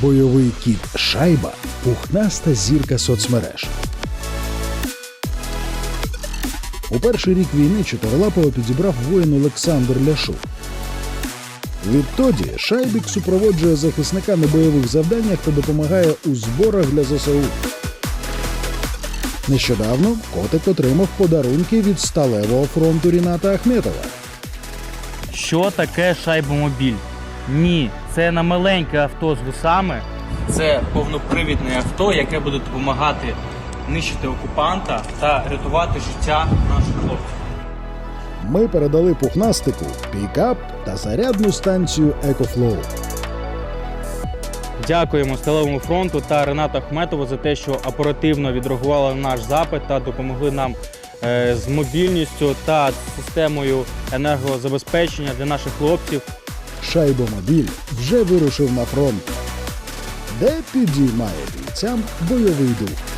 бойовий кіт Шайба пухнаста зірка соцмереж. У перший рік війни чотирилапого підібрав воїн Олександр Ляшук. Відтоді Шайбік супроводжує захисника на бойових завданнях та допомагає у зборах для ЗСУ. Нещодавно котик отримав подарунки від сталевого фронту Ріната Ахметова. Що таке шайбомобіль? Ні, це не маленьке авто з гусами. Це повнопривідне авто, яке буде допомагати нищити окупанта та рятувати життя наших хлопців. Ми передали пухнастику пікап та зарядну станцію EcoFlow. Дякуємо Сталевому фронту та Ренату Ахметову за те, що оперативно відреагували на наш запит та допомогли нам е, з мобільністю та системою енергозабезпечення для наших хлопців. Шайбомобіль вже вирушив на фронт, де підіймає бійцям бойовий дух.